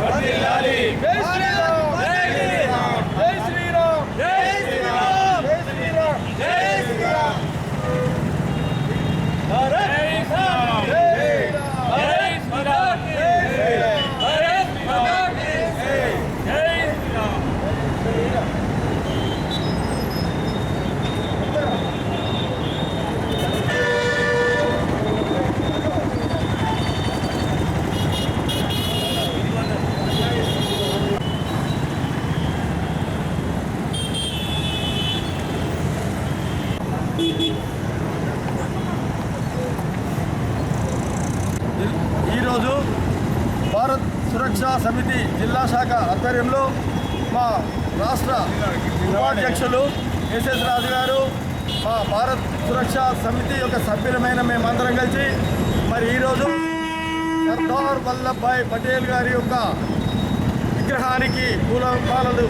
Amen. Bharat సురక్ష సమితి జిల్లా శాఖ ఆధ్వర్యంలో మా రాష్ట్ర ఉపాధ్యక్షులు ఎస్ఎస్ రాజు గారు మా భారత్ సురక్ష సమితి యొక్క సభ్యులమైన మేమందరం కలిసి మరి ఈరోజు సర్దార్ వల్లభాయ్ పటేల్ గారి యొక్క విగ్రహానికి పూలమాలలు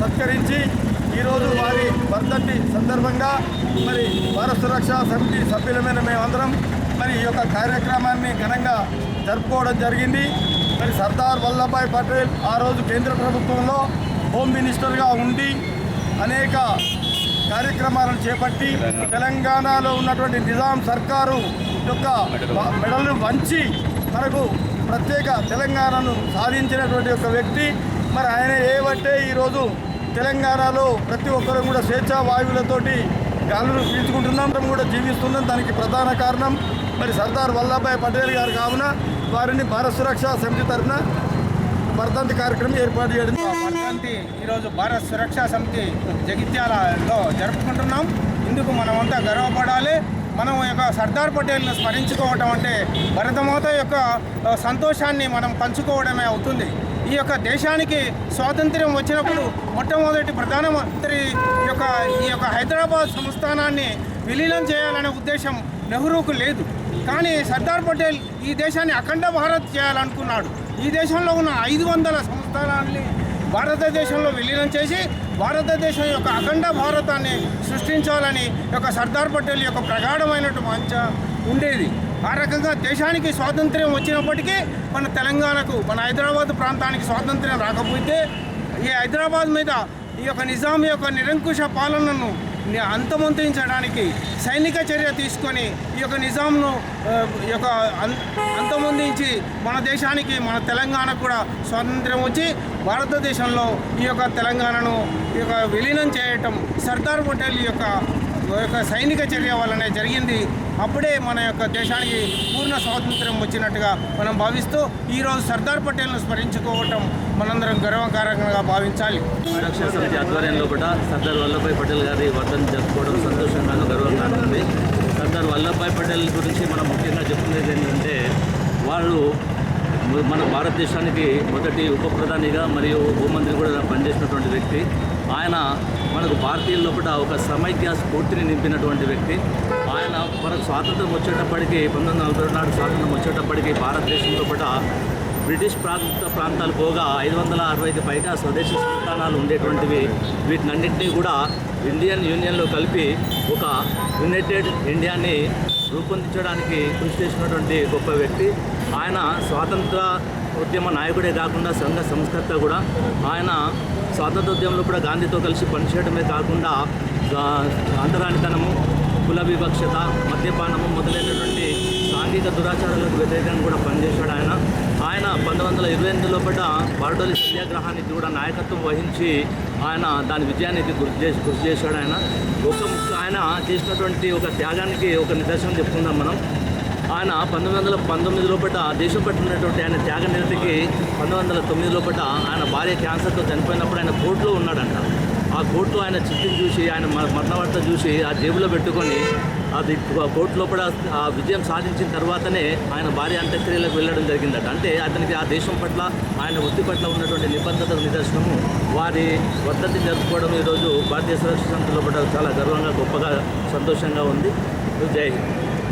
సత్కరించి ఈరోజు వారి వర్ధంతి సందర్భంగా మరి భారత సురక్ష సమితి సభ్యులమైన మేమందరం మరి ఈ యొక్క కార్యక్రమాన్ని ఘనంగా జరుపుకోవడం జరిగింది. మరి సర్దార్ వల్లభాయ్ పటేల్ ఆ రోజు కేంద్ర ప్రభుత్వంలో హోమ్ మినిస్టర్గా ఉండి అనేక కార్యక్రమాలను చేపట్టి తెలంగాణలో ఉన్నటువంటి నిజాం సర్కారు యొక్క మెడలు వంచి మనకు ప్రత్యేక తెలంగాణను సాధించినటువంటి ఒక వ్యక్తి. మరి ఆయన ఏబట్టే ఈరోజు తెలంగాణలో ప్రతి ఒక్కరూ కూడా స్వేచ్ఛా వాయువులతోటి గాలులు పీల్చుకుంటున్నాం మనం కూడా జీవిస్తున్నాం. దానికి ప్రధాన కారణం మరి సర్దార్ వల్లభాయ్ పటేల్ గారు కావున వారిని భారత సురక్ష సమితి తరఫున వర్ధంతి కార్యక్రమం ఏర్పాటు చేయడం. వర్ధంతి ఈరోజు భారత్ సురక్షా సమితి జగిత్యాలలో జరుపుకుంటున్నాం. ఇందుకు మనమంతా గర్వపడాలి. మనం యొక్క సర్దార్ పటేల్ను స్మరించుకోవటం అంటే భరతమాత యొక్క సంతోషాన్ని మనం పంచుకోవడమే అవుతుంది. ఈ యొక్క దేశానికి స్వాతంత్ర్యం వచ్చినప్పుడు మొట్టమొదటి ప్రధానమంత్రి యొక్క ఈ యొక్క హైదరాబాద్ సంస్థానాన్ని విలీనం చేయాలనే ఉద్దేశం నెహ్రూకు లేదు. కానీ సర్దార్ పటేల్ ఈ దేశాన్ని అఖండ భారత్ చేయాలనుకున్నాడు. ఈ దేశంలో ఉన్న ఐదు వందల సంస్థానాన్ని భారతదేశంలో విలీనం చేసి భారతదేశం యొక్క అఖండ భారతాన్ని సృష్టించాలని యొక్క సర్దార్ పటేల్ యొక్క ప్రగాఢమైనటువంటి మంచ ఉండేది. ఆ రకంగా దేశానికి స్వాతంత్ర్యం వచ్చినప్పటికీ మన తెలంగాణకు మన హైదరాబాద్ ప్రాంతానికి స్వాతంత్ర్యం రాకపోతే ఈ హైదరాబాద్ మీద ఈ యొక్క నిజాం యొక్క నిరంకుశ పాలనను అంతమొందించడానికి సైనిక చర్య తీసుకొని ఈ యొక్క నిజాంను ఈ యొక్క అంతమొందించి మన దేశానికి మన తెలంగాణకు కూడా స్వాతంత్ర్యం వచ్చి భారతదేశంలో ఈ యొక్క తెలంగాణను ఈ యొక్క విలీనం చేయటం సర్దార్ పటేల్ యొక్క యొక్క సైనిక చర్య వల్లనే జరిగింది. అప్పుడే మన యొక్క దేశానికి పూర్ణ స్వాతంత్ర్యం వచ్చినట్టుగా మనం భావిస్తూ ఈరోజు సర్దార్ పటేల్ను స్మరించుకోవటం మనందరం గర్వకారంగా భావించాలి. రక్షణ సమితి ఆధ్వర్యంలో కూడా సర్దార్ వల్లభాయ్ పటేల్ గారి వర్ధన్ జరుపుకోవడం సంతోషంగాను గర్వంగాను ఉంది. సర్దార్ వల్లభాయ్ పటేల్ గురించి మనం ముఖ్యంగా చెప్పుకునేది ఏంటంటే వాళ్ళు మన భారతదేశానికి మొదటి ఉప ప్రధానిగా మరియు హోంమంత్రి కూడా పనిచేసినటువంటి వ్యక్తి. ఆయన మనకు భారతీయుల లోపల ఒక సమైక్య స్ఫూర్తిని నింపినటువంటి వ్యక్తి. ఆయన మనకు స్వాతంత్రం వచ్చేటప్పటికి పంతొమ్మిది వందల నలభై నాడు స్వాతంత్రం వచ్చేటప్పటికి భారతదేశం లోపల బ్రిటిష్ ప్రాంత ప్రాంతాలు పోగా ఐదు వందల అరవైకి పైగా స్వదేశీ సంస్థానాలు ఉండేటువంటివి. వీటినన్నింటినీ కూడా ఇండియన్ యూనియన్లో కలిపి ఒక యునైటెడ్ ఇండియాని రూపొందించడానికి కృషి చేసినటువంటి గొప్ప వ్యక్తి. ఆయన స్వాతంత్ర ఉద్యమ నాయకుడే కాకుండా సంఘ సంస్కర్త కూడా. ఆయన స్వాతంత్ర ఉద్యమంలో కూడా గాంధీతో కలిసి పనిచేయడమే కాకుండా ఆ, అంతరానితనము కుల వివక్షత మద్యపానము మొదలైనటువంటి సాంఘిక దురాచారాలకు వ్యతిరేకంగా కూడా పనిచేశాడు ఆయన. వందల ఇరవై ఎనిమిది లోపల బార్డోలి సత్యాగ్రహానికి కూడా నాయకత్వం వహించి ఆయన దాని విజయానికి గుర్తు చేసి గుర్తు చేశాడు ఆయన. ఒక ఆయన చేసినటువంటి ఒక త్యాగానికి ఒక నిదర్శనం చెప్పుకుందాం మనం. ఆయన పంతొమ్మిది వందల పంతొమ్మిది లోపల దేశం పట్ల ఉన్నటువంటి ఆయన త్యాగ నిరతికి పంతొమ్మిది వందల తొమ్మిది లోపల ఆయన భార్య క్యాన్సర్తో చనిపోయినప్పుడు ఆయన కోర్టులో ఉన్నాడంట. ఆ కోర్టులో ఆయన చిత్తిని చూసి ఆయన మ- చూసి ఆ జేబులో పెట్టుకొని అది ఆ కోర్టు లోపల ఆ విజయం సాధించిన తర్వాతనే ఆయన భార్య అంత్యక్రియలకు వెళ్ళడం జరిగిందట. అంటే అతనికి ఆ దేశం పట్ల ఆయన వృత్తి పట్ల ఉన్నటువంటి నిబద్ధత నిదర్శనము వారి వర్ధంతి జరుపుకోవడం ఈరోజు భారతీయ సురక్షణ సంస్థ లోపల చాలా గర్వంగా గొప్పగా సంతోషంగా ఉంది. జై హింద్.